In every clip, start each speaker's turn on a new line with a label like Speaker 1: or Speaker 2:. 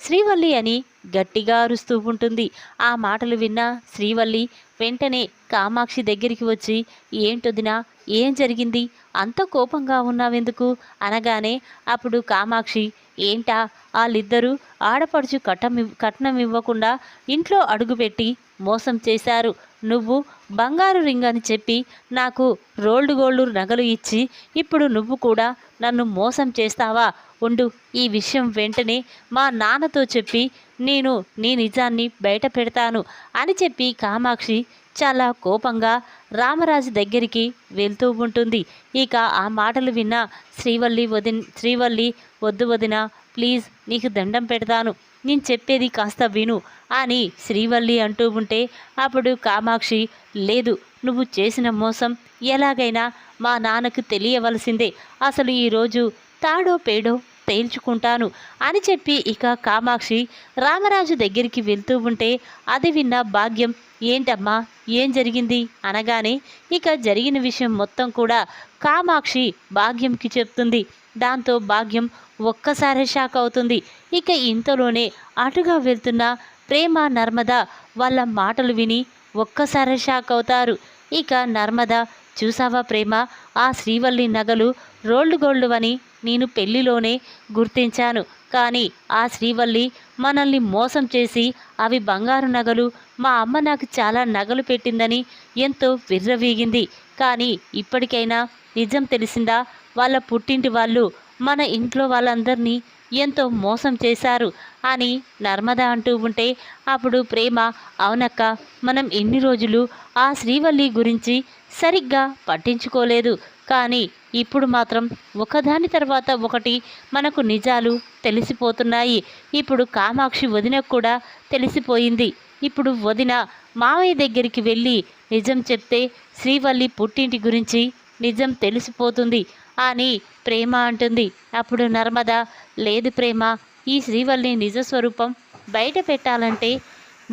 Speaker 1: శ్రీవల్లి అని గట్టిగా అరుస్తూ ఉంటుంది. ఆ మాటలు విన్న శ్రీవల్లి వెంటనే కామాక్షి దగ్గరికి వచ్చి ఏంటొదినా ఏం జరిగింది? అంత కోపంగా ఉన్నావెందుకు? అనగానే అప్పుడు కామాక్షి ఏంటా వాళ్ళిద్దరూ ఆడపడుచు కట్టం కట్నం ఇవ్వకుండా ఇంట్లో అడుగుపెట్టి మోసం చేశారు. నువ్వు బంగారు రింగ్ అని చెప్పి నాకు రోల్డ్ గోల్డ్ నగలు ఇచ్చి ఇప్పుడు నువ్వు కూడా నన్ను మోసం చేస్తావా? ఉండు ఈ విషయం వెంటనే మా నాన్నతో చెప్పి నేను నీ నిజాన్ని బయట పెడతాను అని చెప్పి కామాక్షి చాలా కోపంగా రామరాజు దగ్గరికి వెళ్తూ ఉంటుంది. ఇక ఆ మాటలు విన్న శ్రీవల్లి వదిన్ శ్రీవల్లి వద్దు వదిన ప్లీజ్ నీకు దండం పెడతాను. నేను చెప్పేది కాస్త విను అని శ్రీవల్లి అంటూ ఉంటే అప్పుడు కామాక్షి లేదు నువ్వు చేసిన మోసం ఎలాగైనా మా నాన్నకు తెలియవలసిందే. అసలు ఈరోజు తాడో పేడో తేల్చుకుంటాను అని చెప్పి ఇక కామాక్షి రామరాజు దగ్గరికి వెళ్తూ ఉంటే అది విన్న భాగ్యం ఏంటమ్మా ఏం జరిగింది? అనగానే ఇక జరిగిన విషయం మొత్తం కూడా కామాక్షి భాగ్యంకి చెప్తుంది. దాంతో భాగ్యం ఒక్కసారి షాక్ అవుతుంది. ఇక ఇంతలోనే అటుగా వెళ్తున్న ప్రేమ నర్మద వాళ్ళ మాటలు విని ఒక్కసారి షాక్ అవుతారు. ఇక నర్మద చూసావా ప్రేమ? ఆ శ్రీవల్లి నగలు రోల్డ్ గోల్డ్ అని నేను పెళ్ళిలోనే గుర్తించాను. కానీ ఆ శ్రీవల్లి మనల్ని మోసం చేసి అవి బంగారు నగలు మా అమ్మ నాకు చాలా నగలు పెట్టిందని ఎంతో విర్రవీగింది. కానీ ఇప్పటికైనా నిజం తెలిసిందా? వాళ్ళ పుట్టింటి వాళ్ళు మన ఇంట్లో వాళ్ళందరినీ ఎంతో మోసం చేశారు అని నర్మద అంటూ ఉంటే అప్పుడు ప్రేమ అవునక్క మనం ఎన్ని రోజులు ఆ శ్రీవల్లి గురించి సరిగ్గా పట్టించుకోలేదు. కానీ ఇప్పుడు మాత్రం ఒకదాని తర్వాత ఒకటి మనకు నిజాలు తెలిసిపోతున్నాయి. ఇప్పుడు కామాక్షి వదినకు కూడా తెలిసిపోయింది. ఇప్పుడు వదిన మావయ్య దగ్గరికి వెళ్ళి నిజం చెప్తే శ్రీవల్లి పుట్టింటి గురించి నిజం తెలిసిపోతుంది అని ప్రేమ అంటుంది. అప్పుడు నర్మద లేదు ప్రేమ ఈ శ్రీవల్లి నిజ స్వరూపం బయట పెట్టాలంటే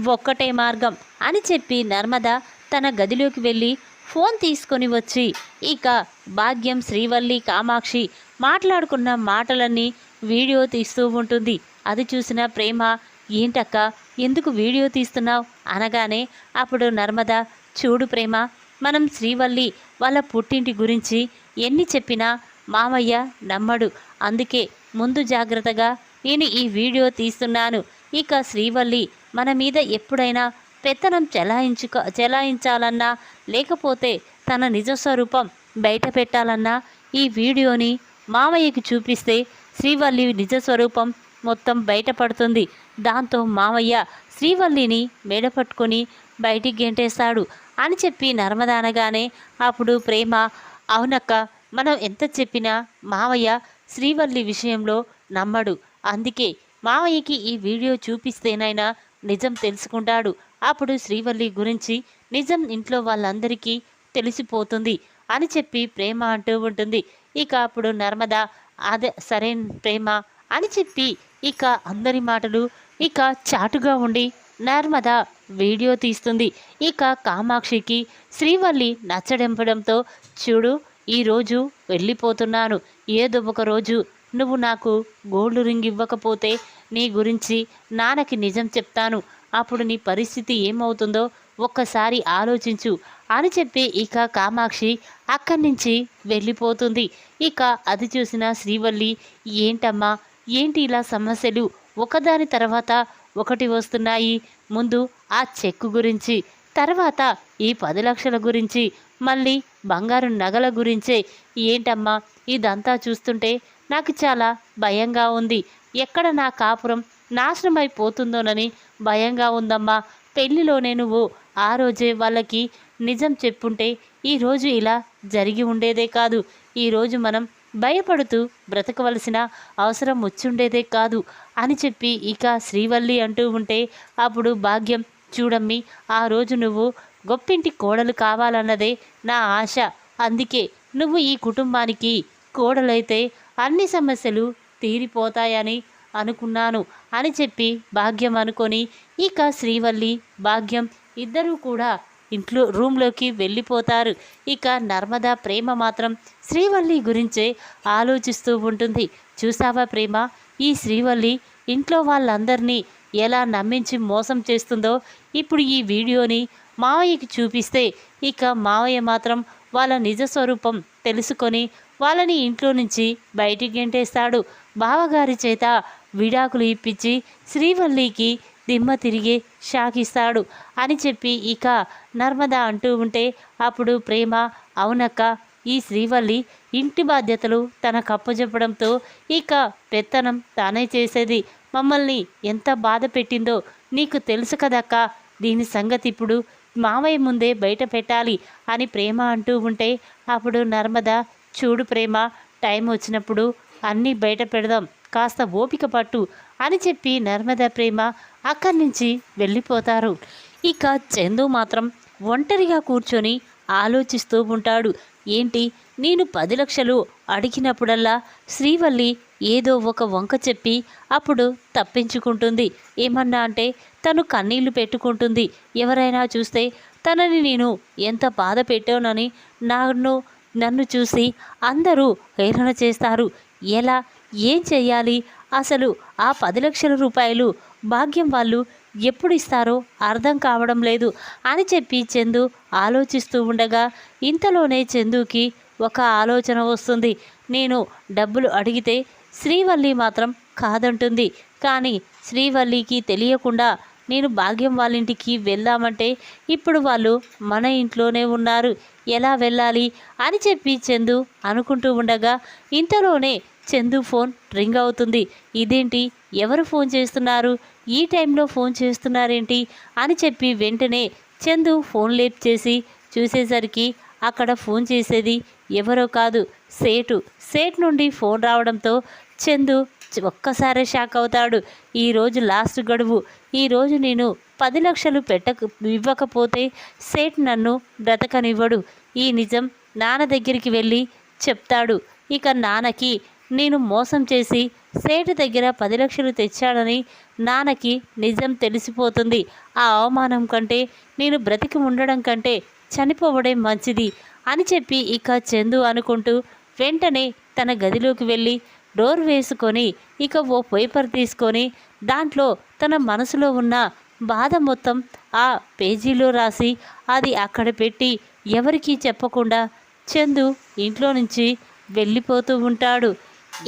Speaker 1: ఒక్కటే మార్గం అని చెప్పి నర్మద తన గదిలోకి వెళ్ళి ఫోన్ తీసుకొని వచ్చి ఇక భాగ్యం శ్రీవల్లి కామాక్షి మాట్లాడుకున్న మాటలన్నీ వీడియో తీస్తూ ఉంటుంది. అది చూసిన ప్రేమ ఏంటక్క ఎందుకు వీడియో తీస్తున్నావు? అనగానే అప్పుడు నర్మద చూడు ప్రేమ మనం శ్రీవల్లి వాళ్ళ పుట్టింటి గురించి ఎన్ని చెప్పినా మామయ్య నమ్మడు. అందుకే ముందు జాగ్రత్తగా నేను ఈ వీడియో తీస్తున్నాను. ఇక శ్రీవల్లి మన మీద ఎప్పుడైనా పెత్తనం చెలాయించుక చెలాయించాలన్నా లేకపోతే తన నిజ స్వరూపం బయట పెట్టాలన్నా ఈ వీడియోని మామయ్యకి చూపిస్తే శ్రీవల్లి నిజ స్వరూపం మొత్తం బయటపడుతుంది దాంతో మామయ్య శ్రీవల్లిని మెడపట్టుకొని బయటికి గెంటేస్తాడు అని చెప్పి నర్మదానగానే అప్పుడు ప్రేమ అవునక్క మనం ఎంత చెప్పినా మావయ్య శ్రీవల్లి విషయంలో నమ్మడు. అందుకే మావయ్యకి ఈ వీడియో చూపిస్తేనైనా నిజం తెలుసుకుంటాడు. అప్పుడు శ్రీవల్లి గురించి నిజం ఇంట్లో వాళ్ళందరికీ తెలిసిపోతుంది అని చెప్పి ప్రేమ అంటూ ఉంటుంది. ఇక అప్పుడు నర్మద అదే సరే ప్రేమ అని చెప్పి ఇక అందరి మాటలు ఇక చాటుగా ఉండి నర్మద వీడియో తీస్తుంది. ఇక కామాక్షికి శ్రీవల్లి నచ్చడెంపడంతో చూడు ఈరోజు వెళ్ళిపోతున్నాను. ఏదో ఒక రోజు నువ్వు నాకు గోల్డ్ రింగ్ ఇవ్వకపోతే నీ గురించి నాన్నకి నిజం చెప్తాను. అప్పుడు నీ పరిస్థితి ఏమవుతుందో ఒక్కసారి ఆలోచించు అని చెప్పి ఇక కామాక్షి అక్కడి నుంచి వెళ్ళిపోతుంది. ఇక అది చూసిన శ్రీవల్లి ఏంటమ్మా? ఏంటి ఇలా సమస్యలు? ఒకదాని తర్వాత ఒకటి వస్తున్నాయి. ముందు ఆ చెక్కు గురించి తర్వాత ఈ పది లక్షల గురించి మళ్ళీ బంగారు నగల గురించే. ఏంటమ్మా ఇదంతా చూస్తుంటే నాకు చాలా భయంగా ఉంది. ఎక్కడ నా కాపురం నాశనమైపోతుందోనని భయంగా ఉందమ్మా. పెళ్ళిలోనే నువ్వు ఆ రోజే వాళ్ళకి నిజం చెప్పుంటే ఈరోజు ఇలా జరిగి ఉండేదే కాదు. ఈరోజు మనం భయపడుతూ బ్రతకవలసిన అవసరం వచ్చుండేదే కాదు అని చెప్పి ఇక శ్రీవల్లి అంటూ ఉంటే అప్పుడు భాగ్యం చూడమ్మి ఆ రోజు నువ్వు గొప్పింటి కోడలు కావాలన్నదే నా ఆశ. అందుకే నువ్వు ఈ కుటుంబానికి కోడలైతే అన్ని సమస్యలు తీరిపోతాయని అనుకున్నాను అని చెప్పి భాగ్యం అనుకొని ఇక శ్రీవల్లి భాగ్యం ఇద్దరూ కూడా ఇంట్లో రూమ్లోకి వెళ్ళిపోతారు. ఇక నర్మదా ప్రేమ మాత్రం శ్రీవల్లి గురించే ఆలోచిస్తూ ఉంటుంది. చూసావా ప్రేమ? ఈ శ్రీవల్లి ఇంట్లో వాళ్ళందరినీ ఎలా నమ్మించి మోసం చేస్తుందో ఇప్పుడు ఈ వీడియోని మావయ్యకి చూపిస్తే ఇక మావయ్య మాత్రం వాళ్ళ నిజ స్వరూపం తెలుసుకొని వాళ్ళని ఇంట్లో నుంచి బయటికి గెంటేస్తాడు. బావగారి చేత విడాకులు ఇప్పించి శ్రీవల్లికి దిమ్మ తిరిగే షాకిస్తాడు అని చెప్పి ఇక నర్మద అంటూ ఉంటే అప్పుడు ప్రేమ అవునక్క ఈ శ్రీవల్లి ఇంటి బాధ్యతలు తన కప్పజెప్పడంతో ఇక పెత్తనం తానే చేసేది. మమ్మల్ని ఎంత బాధ పెట్టిందో నీకు తెలుసు కదక్క దీని సంగతి ఇప్పుడు మావయ్య ముందే బయట పెట్టాలి అని ప్రేమ అంటూ ఉంటే అప్పుడు నర్మద చూడు ప్రేమ టైం వచ్చినప్పుడు అన్నీ బయట పెడదాం. కాస్త ఓపిక పట్టు అని చెప్పి నర్మద ప్రేమ అక్కడి నుంచి వెళ్ళిపోతారు. ఇక చందు మాత్రం ఒంటరిగా కూర్చొని ఆలోచిస్తూ ఉంటాడు. ఏంటి? నేను పది లక్షలు అడిగినప్పుడల్లా శ్రీవల్లి ఏదో ఒక వంక చెప్పి అప్పుడు తప్పించుకుంటుంది. ఏమన్నా అంటే తను కన్నీళ్ళు పెట్టుకుంటుంది. ఎవరైనా చూస్తే తనని నేను ఎంత బాధ పెట్టానని నన్ను నన్ను చూసి అందరూ హేళన చేస్తారు. ఎలా? ఏం చెయ్యాలి? అసలు ఆ పది లక్షల రూపాయలు భాగ్యం వాళ్ళు ఎప్పుడు ఇస్తారో అర్థం కావడం లేదు అని చెప్పి చందు ఆలోచిస్తూ ఉండగా ఇంతలోనే చందుకి ఒక ఆలోచన వస్తుంది. నేను డబ్బులు అడిగితే శ్రీవల్లి మాత్రం కాదంటుంది. కానీ శ్రీవల్లికి తెలియకుండా నేను భాగ్యం వాళ్ళ ఇంటికి వెళ్దామంటే ఇప్పుడు వాళ్ళు మన ఇంట్లోనే ఉన్నారు. ఎలా వెళ్ళాలి? అని చెప్పి చందు అనుకుంటూ ఉండగా ఇంతలోనే చందు ఫోన్ రింగ్ అవుతుంది. ఇదేంటి? ఎవరు ఫోన్ చేస్తున్నారు? ఈ టైంలో ఫోన్ చేస్తున్నారేంటి? అని చెప్పి వెంటనే చందు ఫోన్ లేప్ చేసి చూసేసరికి అక్కడ ఫోన్ చేసేది ఎవరో కాదు సేటు. సేట్ నుండి ఫోన్ రావడంతో చందు ఒక్కసారే షాక్ అవుతాడు. ఈరోజు లాస్ట్ గడువు. ఈరోజు నేను పది లక్షలు పెట్టక ఇవ్వకపోతే సేట్ నన్ను బ్రతకనివ్వడు. ఈ నిజం నాన్న దగ్గరికి వెళ్ళి చెప్తాడు. ఇక నాన్నకి నేను మోసం చేసి సేటు దగ్గర పది లక్షలు తెచ్చాడని నాన్నకి నిజం తెలిసిపోతుంది. ఆ అవమానం కంటే నేను బ్రతికి ఉండడం కంటే చనిపోవడం మంచిది అని చెప్పి ఇక చందు అనుకుంటూ వెంటనే తన గదిలోకి వెళ్ళి డోర్ వేసుకొని ఇక ఓ పేపర్ తీసుకొని దాంట్లో తన మనసులో ఉన్న బాధ మొత్తం ఆ పేజీలో రాసి అది అక్కడ పెట్టి ఎవరికీ చెప్పకుండా చందు ఇంట్లో నుంచి వెళ్ళిపోతూ ఉంటాడు.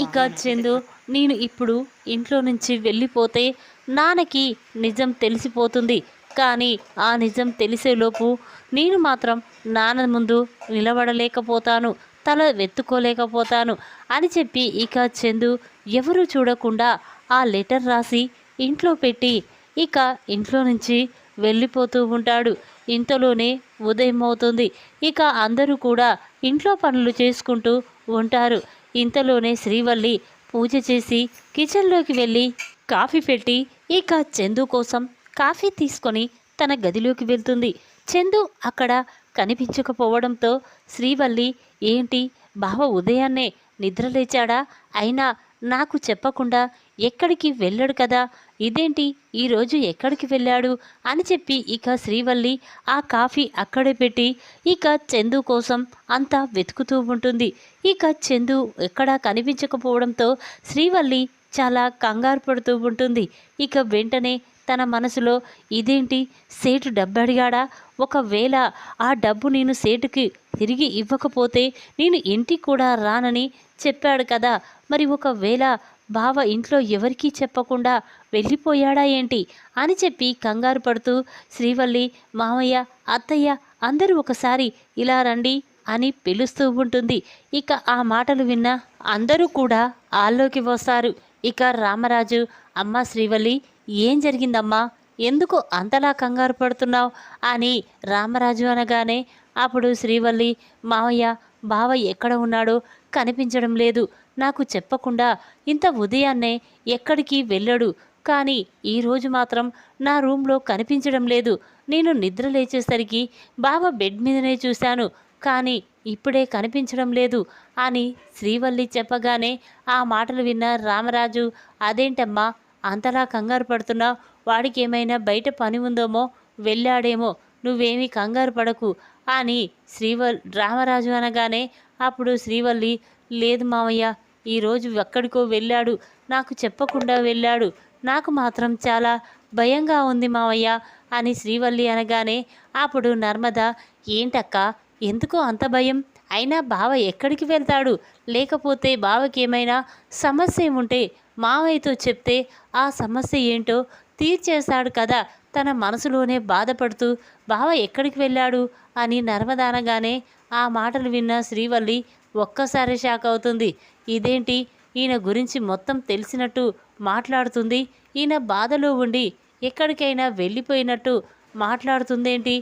Speaker 1: ఇక చందు నేను ఇప్పుడు ఇంట్లో నుంచి వెళ్ళిపోతే నాన్నకి నిజం తెలిసిపోతుంది. కానీ ఆ నిజం తెలిసేలోపు నేను మాత్రం నాన్న ముందు నిలబడలేకపోతాను తల వెత్తుకోలేకపోతాను అని చెప్పి ఇక చందు ఎవరు చూడకుండా ఆ లెటర్ రాసి ఇంట్లో పెట్టి ఇక ఇంట్లో నుంచి వెళ్ళిపోతూ ఉంటాడు. ఇంతలోనే ఉదయం అవుతుంది ఇక అందరూ కూడా ఇంట్లో పనులు చేసుకుంటూ ఉంటారు. ఇంతలోనే శ్రీవల్లి పూజ చేసి కిచెన్లోకి వెళ్ళి కాఫీ పెట్టి ఇక చందు కోసం కాఫీ తీసుకొని తన గదిలోకి వెళ్తుంది. చందు అక్కడ కనిపించకపోవడంతో శ్రీవల్లి ఏంటి బావ ఉదయాన్నే నిద్రలేచాడా? అయినా నాకు చెప్పకుండా ఎక్కడికి వెళ్ళాడు కదా? ఇదేంటి? ఈరోజు ఎక్కడికి వెళ్ళాడు? అని చెప్పి ఇక శ్రీవల్లి ఆ కాఫీ అక్కడే పెట్టి ఇక చందు కోసం అంతా వెతుకుతూ ఉంటుంది. ఇక చందు ఎక్కడా కనిపించకపోవడంతో శ్రీవల్లి చాలా కంగారు పడుతూ ఉంటుంది. ఇక వెంటనే తన మనసులో ఇదేంటి? సేటు డబ్బు అడిగాడా? ఒకవేళ ఆ డబ్బు నేను సేటుకి తిరిగి ఇవ్వకపోతే నేను ఇంటికి కూడా రానని చెప్పాడు కదా. మరి ఒకవేళ బావ ఇంట్లో ఎవరికీ చెప్పకుండా వెళ్ళిపోయాడా ఏంటి? అని చెప్పి కంగారు పడుతూ శ్రీవల్లి మామయ్య అత్తయ్య అందరూ ఒకసారి ఇలా రండి అని పిలుస్తూ ఉంటుంది. ఇక ఆ మాటలు విన్న అందరూ కూడా ఆల్లోకి వస్తారు. ఇక రామరాజు అమ్మ శ్రీవల్లి ఏం జరిగిందమ్మా? ఎందుకు అంతలా కంగారు పడుతున్నావు? అని రామరాజు అనగానే అప్పుడు శ్రీవల్లి మావయ్య బావ ఎక్కడ ఉన్నాడో కనిపించడం లేదు. నాకు చెప్పకుండా ఇంత ఉదయాన్నే ఎక్కడికి వెళ్ళడు. కానీ ఈరోజు మాత్రం నా రూమ్లో కనిపించడం లేదు. నేను నిద్ర లేచేసరికి బావ బెడ్ మీదనే చూశాను. కానీ ఇప్పుడే కనిపించడం లేదు అని శ్రీవల్లి చెప్పగానే ఆ మాటలు విన్న రామరాజు అదేంటమ్మా అంతలా కంగారు పడుతున్నా? వాడికి ఏమైనా బయట పని ఉందేమో? వెళ్ళాడేమో. నువ్వేమీ కంగారు పడకు అని శ్రీవల్ రామరాజు అనగానే అప్పుడు శ్రీవల్లి లేదు మామయ్య ఈరోజు ఎక్కడికో వెళ్ళాడు. నాకు చెప్పకుండా వెళ్ళాడు. నాకు మాత్రం చాలా భయంగా ఉంది మావయ్య అని శ్రీవల్లి అనగానే అప్పుడు నర్మద ఏంటక్క? ఎందుకో అంత భయం? అయినా బావ ఎక్కడికి వెళ్తాడు? లేకపోతే బావకి ఏమైనా సమస్య ఉంటే మావయ్యతో చెప్తే ఆ సమస్య ఏంటో తీర్చేశాడు కదా తన మనసులోనే బాధపడుతూ బావ ఎక్కడికి వెళ్ళాడు? అని నర్మద అనగానే ఆ మాటలు విన్న శ్రీవల్లి ఒక్కసారి షాక్ అవుతుంది. ఇదేంటి? ఈయన గురించి మొత్తం తెలిసినట్టు మాట్లాడుతుంది. ఈయన బాధలో ఉండి ఎక్కడికైనా వెళ్ళిపోయినట్టు మాట్లాడుతుందేంటి?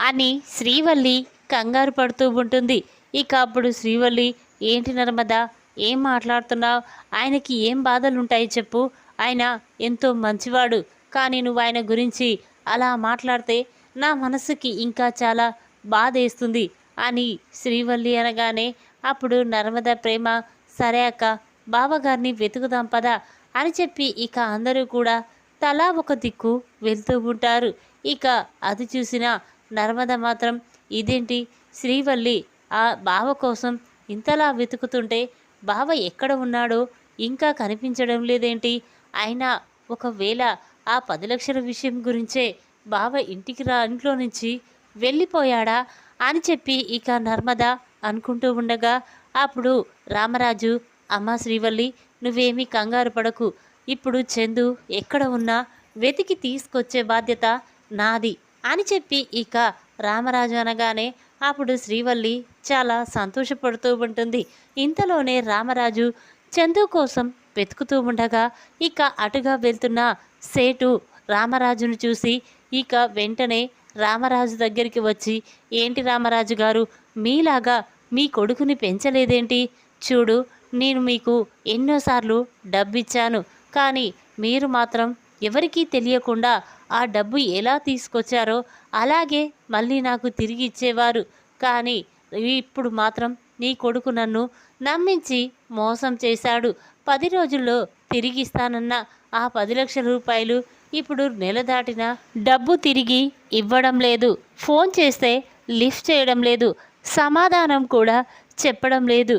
Speaker 1: అని శ్రీవల్లి కంగారు పడుతూ ఉంటుంది. ఇక అప్పుడు శ్రీవల్లి ఏంటి నర్మద? ఏం మాట్లాడుతున్నావు? ఆయనకి ఏం బాధలుంటాయి చెప్పు. ఆయన ఎంతో మంచివాడు. కానీ నువ్వు ఆయన గురించి అలా మాట్లాడితే నా మనసుకి ఇంకా చాలా బాధేస్తుంది అని శ్రీవల్లి అనగానే అప్పుడు నర్మద ప్రేమ సరే అక్క బావగారిని వెతుకుదాం పదా అని చెప్పి ఇక అందరూ కూడా తలా ఒక దిక్కు వెళ్తూ ఉంటారు. ఇక అది చూసిన నర్మద మాత్రం ఇదేంటి? శ్రీవల్లి ఆ బావ కోసం ఇంతలా వెతుకుతుంటే బావ ఎక్కడ ఉన్నాడో ఇంకా కనిపించడం లేదేంటి? అయినా ఒకవేళ ఆ పది లక్షల విషయం గురించే బావ ఇంటికి రా ఇంట్లో నుంచి వెళ్ళిపోయాడా అని చెప్పి ఇక నర్మద అనుకుంటూ ఉండగా అప్పుడు రామరాజు అమ్మ శ్రీవల్లి నువ్వేమీ కంగారు పడకు. ఇప్పుడు చందు ఎక్కడ ఉన్నా వెతికి తీసుకొచ్చే బాధ్యత నాది అని చెప్పి ఇక రామరాజు అనగానే అప్పుడు శ్రీవల్లి చాలా సంతోషపడుతూ ఉంటుంది. ఇంతలోనే రామరాజు చందు కోసం వెతుకుతూ ఉండగా ఇక అటుగా వెళ్తున్న సేటు రామరాజును చూసి ఇక వెంటనే రామరాజు దగ్గరికి వచ్చి ఏంటి రామరాజు గారు మీలాగా మీ కొడుకుని పెంచలేదేంటి? చూడు నేను మీకు ఎన్నోసార్లు డబ్బిచ్చాను కానీ మీరు మాత్రం ఎవరికీ తెలియకుండా ఆ డబ్బు ఎలా తీసుకొచ్చారో అలాగే మళ్ళీ నాకు తిరిగి ఇచ్చేవారు. కానీ ఇప్పుడు మాత్రం నీ కొడుకు నన్ను నమ్మించి మోసం చేశాడు. పది రోజుల్లో తిరిగిస్తానన్న ఆ పది లక్షల రూపాయలు ఇప్పుడు నెల దాటిన డబ్బు తిరిగి ఇవ్వడం లేదు. ఫోన్ చేస్తే లిఫ్ట్ చేయడం లేదు. సమాధానం కూడా చెప్పడం లేదు.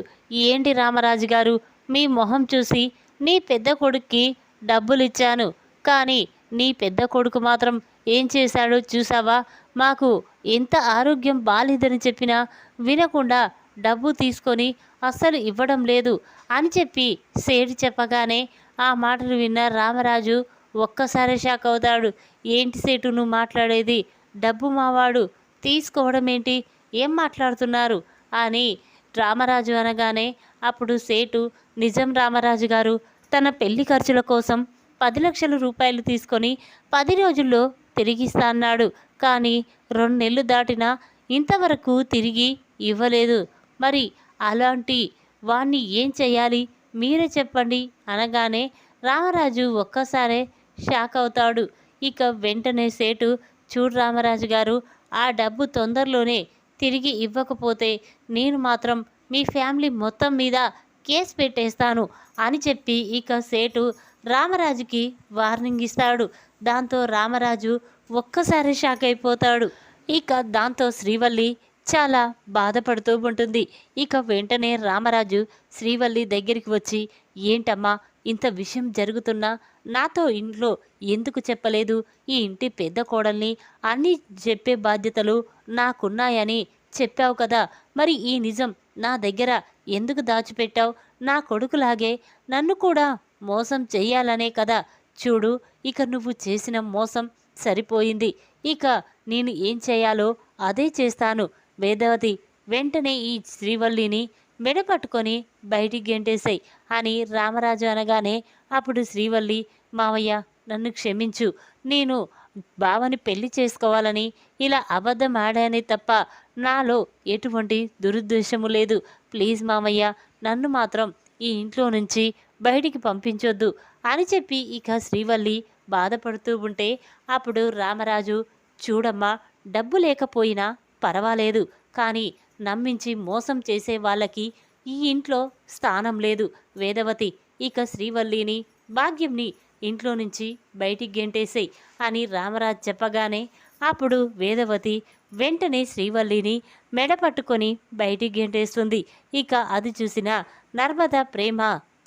Speaker 1: ఏంటి రామరాజు గారు? మీ మొహం చూసి నీ పెద్ద కొడుక్కి డబ్బులిచ్చాను. కానీ నీ పెద్ద కొడుకు మాత్రం ఏం చేశాడో చూసావా మాకు ఎంత ఆరోగ్యం బాలేదని చెప్పినా వినకుండా డబ్బు తీసుకొని అస్సలు ఇవ్వడం లేదు అని చెప్పి సేడి చెప్పగానే ఆ మాటలు విన్న రామరాజు ఒక్కసారి షాక్ అవుతాడు. ఏంటి సేటు నువ్వు మాట్లాడేది? డబ్బు మావాడు తీసుకోవడం ఏంటి ఏం మాట్లాడుతున్నారు? అని రామరాజు అనగానే అప్పుడు సేటు నిజం రామరాజు గారు తన పెళ్ళి ఖర్చుల కోసం పది లక్షల రూపాయలు తీసుకొని పది రోజుల్లో తిరిగిస్తా అన్నాడు. కానీ రెండు నెలలు దాటినా ఇంతవరకు తిరిగి ఇవ్వలేదు. మరి అలాంటి వాణ్ణి ఏం చేయాలి? మీరే చెప్పండి అనగానే రామరాజు ఒక్కసారే షాక్ అవుతాడు. ఇక వెంటనే సేటు చూడు రామరాజు గారు ఆ డబ్బు తొందరలోనే తిరిగి ఇవ్వకపోతే నేను మాత్రం మీ ఫ్యామిలీ మొత్తం మీద కేసు పెట్టేస్తాను అని చెప్పి ఇక సేటు రామరాజుకి వార్నింగ్ ఇస్తాడు. దాంతో రామరాజు ఒక్కసారి షాక్ అయిపోతాడు. ఇక దాంతో శ్రీవల్లి చాలా బాధపడుతూ ఉంటుంది. ఇక వెంటనే రామరాజు శ్రీవల్లి దగ్గరికి వచ్చి ఏంటమ్మా ఇంత విషయం జరుగుతున్నా నాతో ఇంట్లో ఎందుకు చెప్పలేదు? ఈ ఇంటి పెద్ద కోడల్ని అన్నీ చెప్పే బాధ్యతలు నాకున్నాయని చెప్పావు కదా! మరి ఈ నిజం నా దగ్గర ఎందుకు దాచిపెట్టావు? నా కొడుకులాగే నన్ను కూడా మోసం చెయ్యాలనే కదా! చూడు ఇక నువ్వు చేసిన మోసం సరిపోయింది. ఇక నేను ఏం చేయాలో అదే చేస్తాను. వేదవతి వెంటనే ఈ శ్రీవల్లిని మెడపట్టుకొని బయటికి గెంటేశాయి. అని రామరాజు అనగానే అప్పుడు శ్రీవల్లి మావయ్య నన్ను క్షమించు. నేను బావని పెళ్ళి చేసుకోవాలని ఇలా అబద్ధం ఆడానే తప్ప నాలో ఎటువంటి దురుద్దేశము లేదు. ప్లీజ్ మామయ్య నన్ను మాత్రం ఈ ఇంట్లో నుంచి బయటికి పంపించొద్దు అని చెప్పి ఇక శ్రీవల్లి బాధపడుతూ ఉంటే అప్పుడు రామరాజు చూడమ్మా డబ్బు లేకపోయినా పర్వాలేదు. కానీ నమ్మించి మోసం చేసే వాళ్ళకి ఈ ఇంట్లో స్థానం లేదు. వేదవతి ఇక శ్రీవల్లిని భాగ్యంని ఇంట్లో నుంచి బయటికి గెంటేసేయి అని రామరాజ్ చెప్పగానే అప్పుడు వేదవతి వెంటనే శ్రీవల్లిని మెడ పట్టుకొని బయటికి గెంటేస్తుంది. ఇక అది చూసిన నర్మద ప్రేమ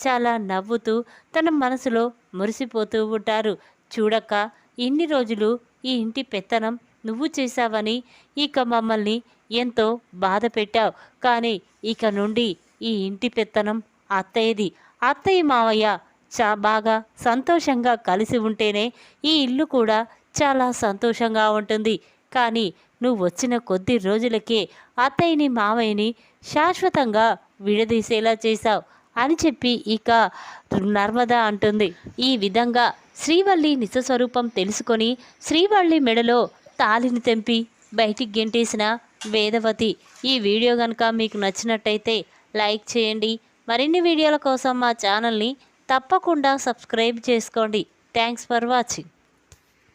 Speaker 1: చాలా నవ్వుతూ తన మనసులో మురిసిపోతూ ఉంటారు. చూడక్క ఇన్ని రోజులు ఈ ఇంటి పెత్తనం నువ్వు చేశావని ఇక మమ్మల్ని ఎంతో బాధ పెట్టావు. కానీ ఇక నుండి ఈ ఇంటి పెత్తనం అత్తయ్యది. అత్తయ్య మావయ్య చా బాగా సంతోషంగా కలిసి ఉంటేనే ఈ ఇల్లు కూడా చాలా సంతోషంగా ఉంటుంది. కానీ నువ్వు వచ్చిన కొద్ది రోజులకే అత్తయ్యని మావయ్యని శాశ్వతంగా విడదీసేలా చేశావు అని చెప్పి ఇక నర్మద అంటుంది. ఈ విధంగా శ్రీవల్లి నిజస్వరూపం తెలుసుకొని శ్రీవల్లి మెడలో తాలిని తెంపి బయటికి గెంటేసిన వేదవతి. ఈ వీడియో కనుక మీకు నచ్చినట్టయితే లైక్ చేయండి. మరిన్ని వీడియోల కోసం మా ఛానల్ని తప్పకుండా సబ్స్క్రైబ్ చేసుకోండి. Thanks for watching.